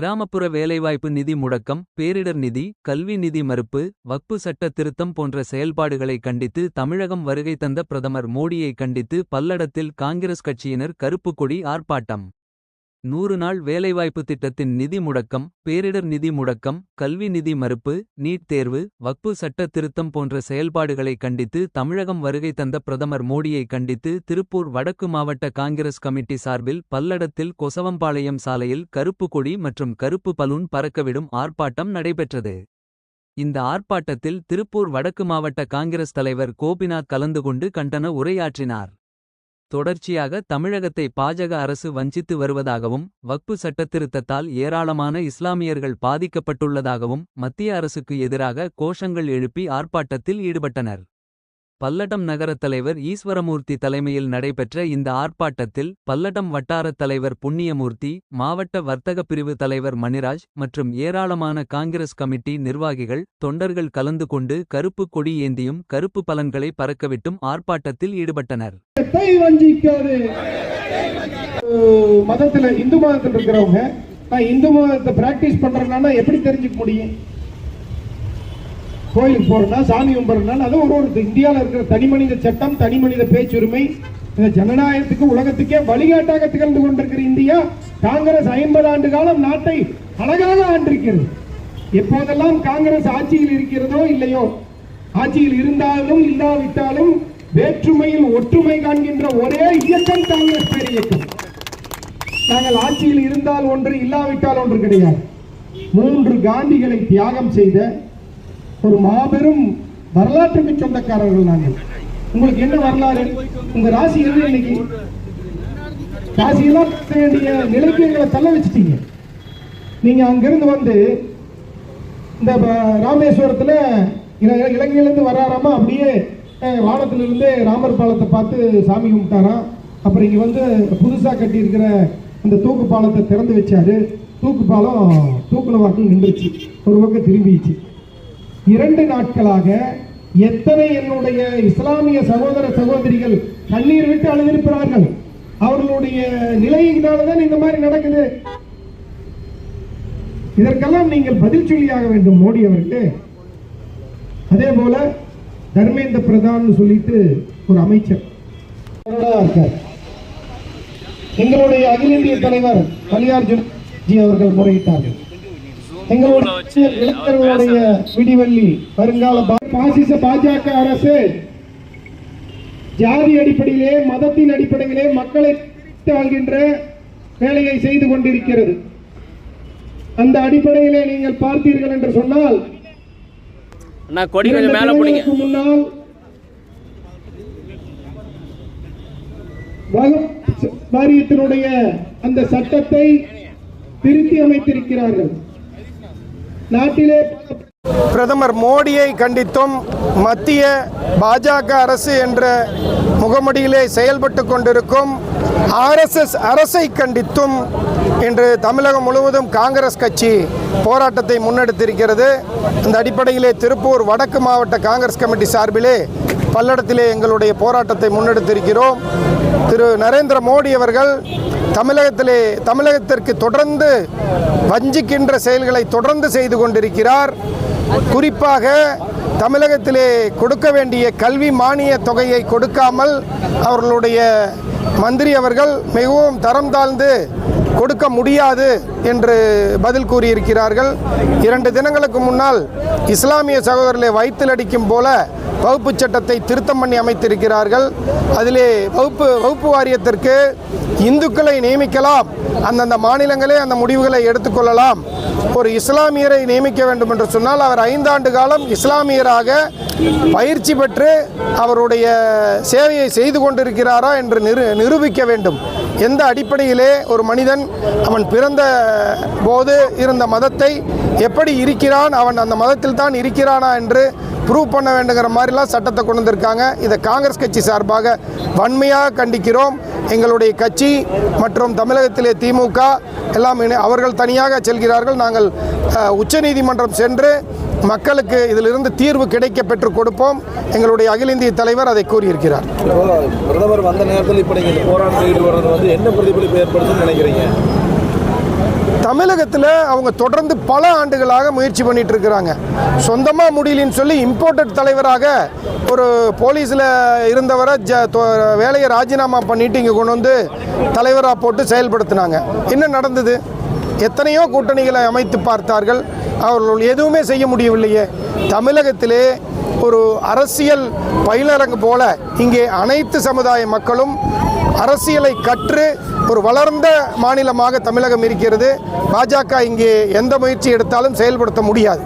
கிராமப்புற வேலைவாய்ப்பு நிதி முடக்கம் பேரிடர் நிதி கல்வி நிதி மறுப்பு வக்பு சட்ட திருத்தம் போன்ற செயல்பாடுகளை கண்டித்து தமிழகம் வருகை தந்த பிரதமர் மோடியை கண்டித்து பல்லடத்தில் காங்கிரஸ் கட்சியினர் கருப்பு கொடி ஆர்ப்பாட்டம். நூறு நாள் வேலைவாய்ப்பு திட்டத்தின் நிதி முடக்கம் பேரிடர் நிதி முடக்கம் கல்வி நிதி மறுப்பு நீட் தேர்வு வக்பு சட்ட திருத்தம் போன்ற செயல்பாடுகளை கண்டித்து தமிழகம் வருகை தந்த பிரதமர் மோடியை கண்டித்து திருப்பூர் வடக்கு மாவட்ட காங்கிரஸ் கமிட்டி சார்பில் பல்லடத்தில் கொசவம்பாளையம் சாலையில் கருப்பு கொடி மற்றும் கருப்பு பலூன் பறக்கவிடும் ஆர்ப்பாட்டம் நடைபெற்றது. இந்த ஆர்ப்பாட்டத்தில் திருப்பூர் வடக்கு மாவட்ட காங்கிரஸ் தலைவர் கோபிநாத் கலந்து கொண்டு கண்டன உரையாற்றினார். தொடர்ச்சியாக தமிழகத்தை பாஜக அரசு வஞ்சித்து வருவதாகவும் வக்பு சட்டத்திருத்தத்தால் ஏராளமான இஸ்லாமியர்கள் பாதிக்கப்பட்டுள்ளதாகவும் மத்திய அரசுக்கு எதிராக கோஷங்கள் எழுப்பி ஆர்ப்பாட்டத்தில் ஈடுபட்டனர். பல்லடம் நகரத் தலைவர் ஈஸ்வரமூர்த்தி தலைமையில் நடைபெற்ற இந்த ஆர்ப்பாட்டத்தில் பல்லடம் வட்டாரத் தலைவர் புண்ணியமூர்த்தி மாவட்ட வர்த்தக பிரிவு தலைவர் மணிராஜ் மற்றும் ஏராளமான காங்கிரஸ் கமிட்டி நிர்வாகிகள் தொண்டர்கள் கலந்து கொண்டு கருப்பு கொடி ஏந்தியும் கருப்பு பலன்களை பறக்கவிட்டும் ஆர்ப்பாட்டத்தில் ஈடுபட்டனர். மதத்தை வஞ்சிக்காது. மதத்தில் மதத்துல இந்து மதத்தில் இருக்கிறவங்க நான் இந்து மதத்தை பிராக்டிஸ் பண்றேன்னா எப்படி தெரிஞ்சுக்க முடியும்? கோயிலுக்கு போறேன்னா சாமி கும்பிட்றேன்னா அது ஒரு ஒரு இந்தியாவில் இருக்கிற தனி மனித சட்டம் தனி மனித பேச்சுரிமை. இந்த ஜனநாயகத்துக்கு உலகத்துக்கே வழிகாட்டாக திகழ்ந்து கொண்டிருக்கிற இந்தியா காங்கிரஸ் ஐம்பது ஆண்டு காலம் நாட்டை அழகாக ஆண்டிருக்கிறது. எப்போதெல்லாம் காங்கிரஸ் ஆட்சியில் இருக்கிறதோ இல்லையோ ஆட்சியில் இருந்தாலும் இல்லாவிட்டாலும் வேற்றுமையில் ஒற்றுமை காண்கின்ற ஒரே இயக்கம் காங்கிரஸ் பேர் இயக்கம். நாங்கள் ஆட்சியில் இருந்தால் ஒன்று இல்லாவிட்டால் ஒன்று கிடையாது. மூன்று காந்திகளை தியாகம் செய்த ஒரு மாபெரும் வரலாற்றுக்கு சொந்தக்காரர்கள் நாங்கள். உங்களுக்கு என்ன வரலாறு? உங்க ராசி என்ன இன்னைக்கு? ராசியெல்லாம் வேண்டிய நிலைக்கு எங்களை தள்ள வச்சுட்டீங்க. நீங்க அங்கிருந்து வந்து இந்த ராமேஸ்வரத்துல இல- இலங்கையிலிருந்து வராராமா? அப்படியே வானத்திலிருந்து ராமர் பாலத்தை பார்த்து சாமி கும்பிட்டாராம். அப்புறம் இங்கே வந்து புதுசாக கட்டியிருக்கிற அந்த தூக்கு பாலத்தை திறந்து வச்சாரு. தூக்கு பாலம் தூக்குல வாக்கில் நின்றுச்சு. ஒரு பக்கம் திரும்பிச்சு இரண்டு நாட்களாக எத்தனை என்னுடைய இஸ்லாமிய சகோதர சகோதரிகள் கண்ணீர் விட்டு அழுதிருக்கிறார்கள். அவர்களுடைய நிலையினால்தான் இந்த மாதிரி நடக்குது. இதற்கெல்லாம் நீங்கள் பதில் சொல்லியாக வேண்டும் மோடி அவர்களே. அதே போல தர்மேந்திர பிரதான் சொல்லிட்டு ஒரு அமைச்சர். இருக்கார். எங்களுடைய அகில இந்திய தலைவர் மல்லிகார்ஜுன் ஜி அவர்கள் முறையிட்டார்கள். எங்களுடைய இளைஞர்களுடைய விடிவெள்ளி வருங்கால பா- பாசிச பாஜக அரசு ஜாதி அடிப்படையிலே மதத்தின் அடிப்படையிலே மக்களை வாழ்கின்ற வேலையை செய்து கொண்டிருக்கிறது. அந்த அடிப்படையிலே நீங்கள் பார்த்தீர்கள் என்று சொன்னால் அண்ணா கொடி கொஞ்சம் மேலே பிடிங்க. வாரியத்தினுடைய அந்த சட்டத்தை திருத்தி அமைத்திருக்கிறார்கள். நாட்டிலே பிரதமர் மோடியை கண்டித்தும் மத்திய பாஜக அரசு என்ற முகமடியிலே செயல்பட்டு கொண்டிருக்கும் ஆர்எஸ்எஸ் அரசை கண்டித்தும் இன்று தமிழகம் முழுவதும் காங்கிரஸ் கட்சி போராட்டத்தை முன்னெடுத்திருக்கிறது. இந்த அடிப்படையிலே திருப்பூர் வடக்கு மாவட்ட காங்கிரஸ் கமிட்டி சார்பிலே பல்லடத்திலே எங்களுடைய போராட்டத்தை முன்னெடுத்திருக்கிறோம். திரு நரேந்திர மோடி அவர்கள் தமிழகத்திலே தமிழகத்திற்கு தொடர்ந்து வஞ்சிக்கின்ற செயல்களை தொடர்ந்து செய்து கொண்டிருக்கிறார். குறிப்பாக தமிழகத்திலே கொடுக்க வேண்டிய கல்வி மானிய தொகையை கொடுக்காமல் அவர்களுடைய மந்திரி அவர்கள் மிகவும் தரம் தாழ்ந்து கொடுக்க முடியாது என்று பதில் கூறியிருக்கிறார்கள். இரண்டு தினங்களுக்கு முன்னால் இஸ்லாமிய சகோதரர்களை வயிற்றில் அடிக்கும் போல வகுப்பு சட்டத்தை திருத்தம் பண்ணி அமைத்திருக்கிறார்கள். அதிலே வகுப்பு வகுப்பு வாரியத்திற்கு இந்துக்களை நியமிக்கலாம். அந்தந்த மாநிலங்களே அந்த முடிவுகளை எடுத்துக்கொள்ளலாம் ஒரு இஸ்லாமியரை நியமிக்க வேண்டும் என்று சொன்னால் அவர் ஐந்தாண்டு காலம் இஸ்லாமியராக பயிற்சி பெற்று அவருடைய சேவையை செய்து கொண்டிருக்கிறாரா என்று நிரு நிரூபிக்க வேண்டும். எந்த அடிப்படையிலே ஒரு மனிதன் அவன் பிறந்த போது இருந்த மதத்தை எப்படி இருக்கிறான் அவன் அந்த மதத்தில் தான் இருக்கிறானா என்று ப்ரூவ் பண்ண வேண்டுங்கிற மாதிரிலாம் சட்டத்தை கொண்டு வந்திருக்காங்க. இதை காங்கிரஸ் கட்சி சார்பாக வன்மையாக கண்டிக்கிறோம். எங்களுடைய கட்சி மற்றும் தமிழகத்திலே திமுக எல்லாம் அவர்கள் தனியாக செல்கிறார்கள். நாங்கள் உச்சநீதிமன்றம் சென்று மக்களுக்கு இதிலிருந்து தீர்வு கிடைக்க பெற்றுக் கொடுப்போம். எங்களுடைய அகில இந்திய தலைவர் அதை கூறியிருக்கிறார். பிரதமர் வந்த நேரத்தில் இப்போ நீங்கள் போராட்டத்தில் ஈடுபடுறது வந்து என்ன பிரதிபலிப்பு ஏற்படுத்தும்னு நினைக்கிறீங்க? தமிழகத்தில் அவங்க தொடர்ந்து பல ஆண்டுகளாக முயற்சி பண்ணிட்டு இருக்கிறாங்க சொந்தமாக முடியலன்னு சொல்லி இம்போர்ட்டட் தலைவராக ஒரு போலீஸில் இருந்தவரை ஜ வேலையை ராஜினாமா பண்ணிட்டு இங்கே கொண்டு வந்து தலைவராக போட்டு செயல்படுத்தினாங்க. என்ன நடந்தது? எத்தனையோ கூட்டணிகளை அமைத்து பார்த்தார்கள். அவர்கள் எதுவுமே செய்ய முடியவில்லையே. தமிழகத்திலே ஒரு அரசியல் பயிலரங்கு போல இங்கே அனைத்து சமுதாய மக்களும் அரசியலை கற்று ஒரு வளர்ந்த மாநிலமாக தமிழகம் இருக்கிறது. பாஜக இங்கே எந்த முயற்சி எடுத்தாலும் செயல்படுத்த முடியாது.